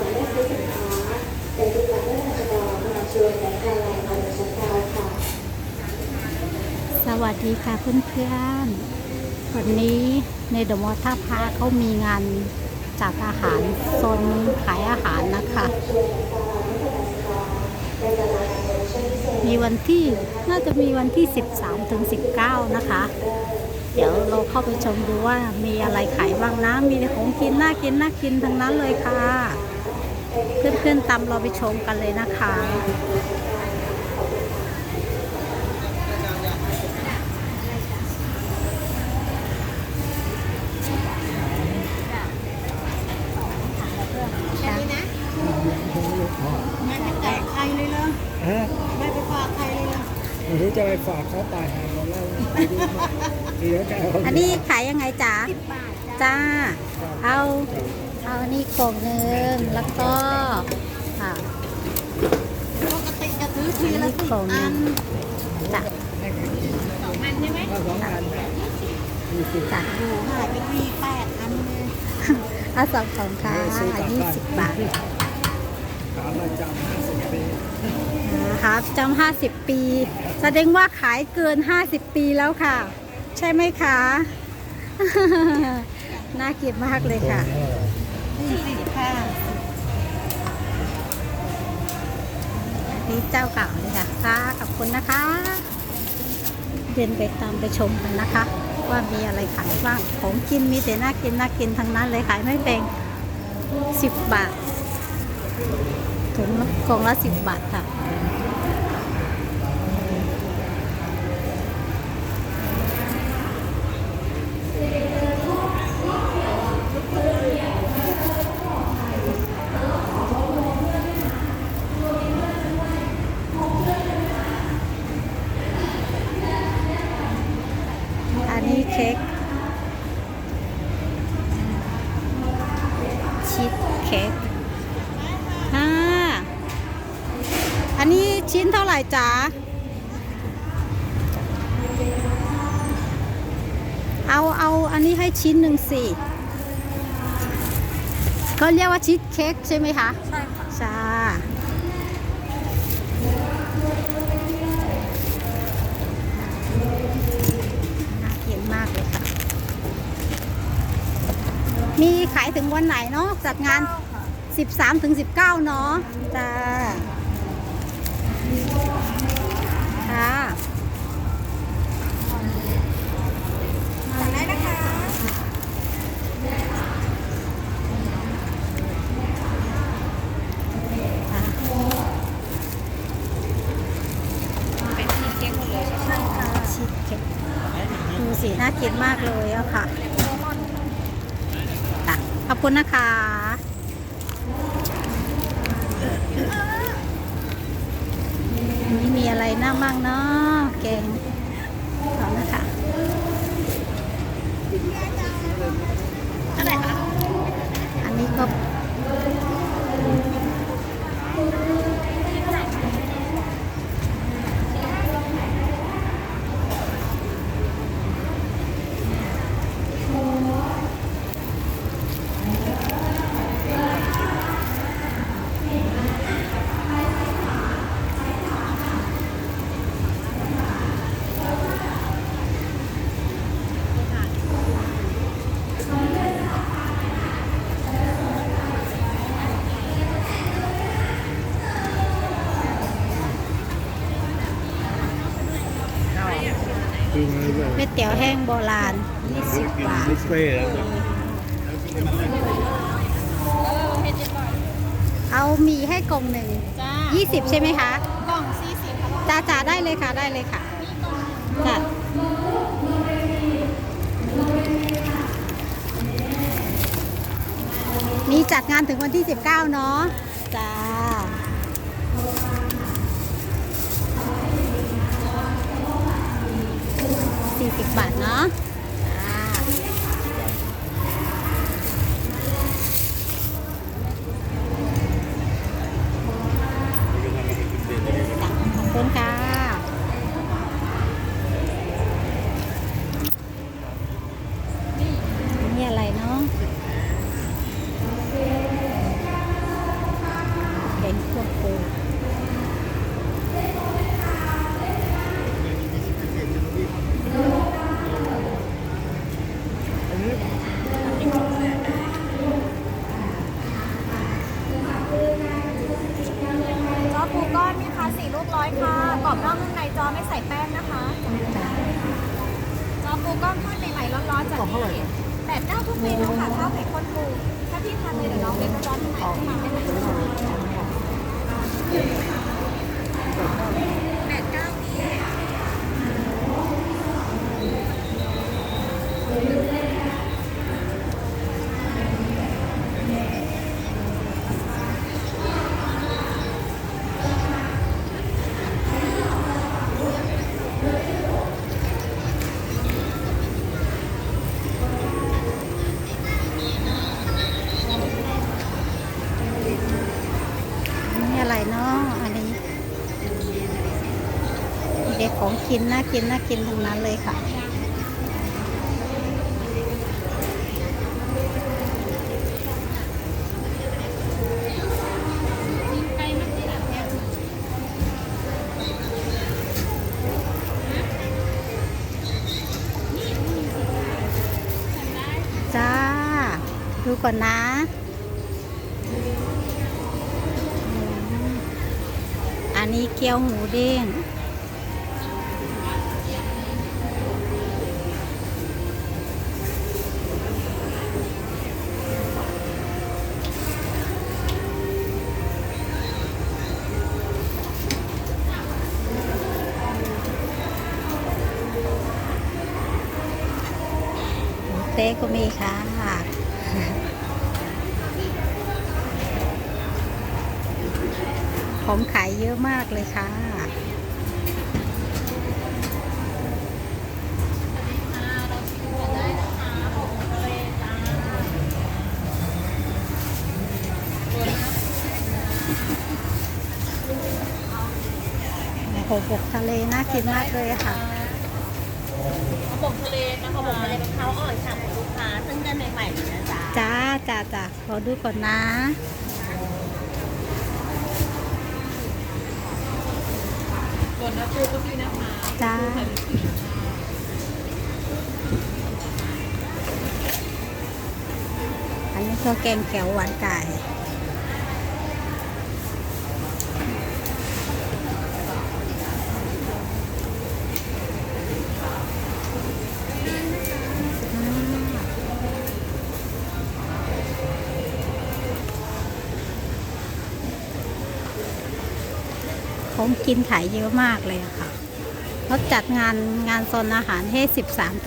มาเลือกซื้อสินค้าเป็นจุดหลักเลือกราชดรมาชวนและการไลน์มาจากชั้นดาวค่ะ สวัสดีค่ะเพื่อนๆวันนี้ในเดอะมอลท่าพระเขามีงานจัดอาหารโซนขายอาหารนะคะ มีวันที่น่าจะมีวันที่ 13ถึง19 นะคะ เดี๋ยวเราเข้าไปชมดูว่ามีอะไรขายบ้างนะ มีของกินน่ากินน่ากินทั้งนั้นเลยค่ะ เพื่อนๆตามเราไปชมกันเลยนะคะไม่ไปแจกใครเลยเหรอฮะไม่ไปฝากใครเลยเหรอไม่รู้จะไปฝากเขาตายหาเราแล้วไปดูมาเดี๋ยวจะเอาอันนี้ขายยังไงจ๊ะสิบบาทจ้ะจ้าเอา เอาอันนี้กล่องหนึ่งแล้วก็ค่ะปกติจะซื้อทีละสิบอันจ้ะสองอันใช่ไหมว่าสองอันยี่สิบจ้ะดูหายไปทีแปดอันเลยเอาสองกล่องค่ะยี่สิบบาทขาประจำห้าสิบปีครับจำห้าสิบปี แสดงว่าขายเกินห้าสิบปีแล้วค่ะ ใช่ไหมคะ น่ากินมากเลยค่ะ สี่สิบค่ะนี่เจ้าเก่าเลยค่ะค่ะขอบคุณนะคะ เดินไปตามไปชมกันนะคะ ว่ามีอะไรขายบ้าง ของกินมีแต่น่ากินน่ากินทั้งนั้นเลยขายไม่แพงสิบบาทถุงละกล่องละสิบบาทค่ะ อันนี้เค้กชีสเค้กอ่าอันนี้ ชิ้นเท่าไหร่จ๊ะเอาเอาอันนี้ให้ชิ้นหนึ่งสิก็เรียกว่าชีสเค้กใช่ไหมคะ ใช่ค่ะจ้าน่ากินมากเลยค่ะ มีขายถึงวันไหนเนาะจัดงาน 13ถึง19 เนาะจ้า ค่ะสั่งได้นะคะเป็นชีสเค้กหมดเลยใช่ไหมใช่ค่ะชีสเค้กดูสิน่ากินมากเลยอะค่ะจ้ะขอบคุณนะคะ นี่งมั่งเนาะเก่งเอานะคะ เท่าไหร่คะ อันนี้ก็ก๋วย เตี๋ยวแห้งโบราณ 20 บาทบุฟเฟ่ต์แล้วเอาหมีให้กล่องหนึ่งจ้า20 ใช่ไหมคะ กล่องสี่สิบค่ะจ้าจ้าได้เลยค่ะได้เลยค่ะจ้ะมีจัดงานถึงวันที่ 19 เนาะจ้า 40บาทเนาะจ้าจ้ะขอบคุณค่ะ นี่อะไรเนาะ ไม่ใส่แป้งนะคะจ้ะจอปูก้อนทอดใหม่ๆร้อนๆจากที่แปดเก้าทุกเมนูค่ะข้าวไข่ข้นปูถ้าพี่ทานเลยเดี๋ยวน้องเล็กร้อนๆให้ใหม่ขึ้นมาได้เลย กินน่ากินน่ากินทั้งนั้นเลยค่ะ จ้า ดูก่อนนะอันนี้เกี๊ยวหมูเด้ง เต๊ก็มีค่ะผมขายเยอะมากเลยค่ะ โอ้โหบกทะเลน่ากินมากเลยค่ะ เขาบอกทะเลนะเขาบอกทะเลมะพร้าวอ่อนฉ่ำของลูกค้าซึ่งได้ใหม่ๆเนะจ๊ะจ้าจ้าจ้าขอดูก่อนนะส่วนน้ำปูก็มีนะคะจ้าอันนี้ก็แกงเขียวหวานไก่ ของกินขายเยอะมากเลยค่ะเขาจัดงานงานโซนอาหารให้ 13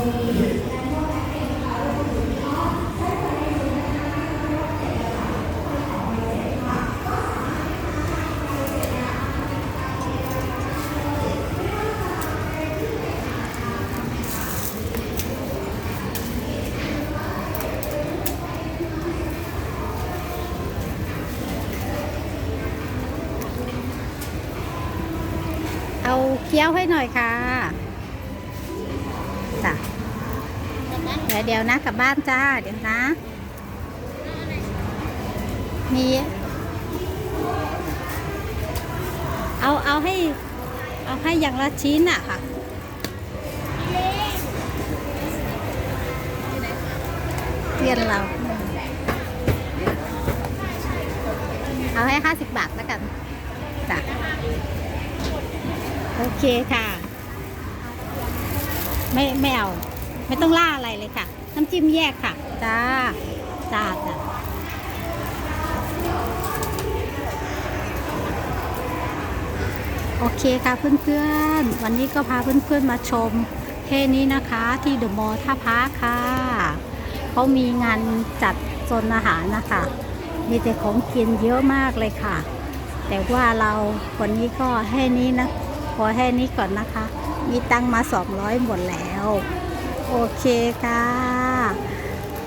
เอาเคี้ยวให้หน่อยค่ะ เดี๋ยวนะกลับบ้านจ้า เดี๋ยวนะ มีเอาเอาให้ เอาให้อย่างละชิ้นอะค่ะเพื่อนเรา เอาให้ห้าสิบบาทแล้วกันจ้ะโอเคค่ะ ไม่ไม่เอา ไม่ต้องล่าอะไรเลยค่ะ น้ำจิ้มแยกค่ะ จ้า จ้าจ้าโอเคค่ะเพื่อนๆ วันนี้ก็พาเพื่อนๆมาชมเทนี้นะคะที่เดอะมอลล์ท่าพระค่ะ เขามีงานจัดโซนอาหารนะคะ มีแต่ของกินเยอะมากเลยค่ะ แต่ว่าเราวันนี้ก็แค่นี้นะพอแค่นี้ก่อนนะคะ มีตังค์มา 200 หมดแล้ว โอเคค่ะ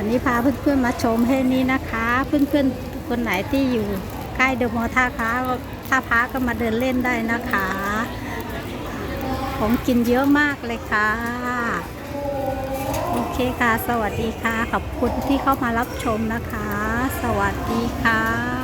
วันนี้พาเพื่อนๆมาชมแค่นี้นะคะ เพื่อนๆคนไหนที่อยู่ใกล้เดอะมอท่าค้าท่าพาก็มาเดินเล่นได้นะคะ ของกินเยอะมากเลยค่ะ โอเคค่ะ สวัสดีค่ะ ขอบคุณที่เข้ามารับชมนะคะ สวัสดีค่ะ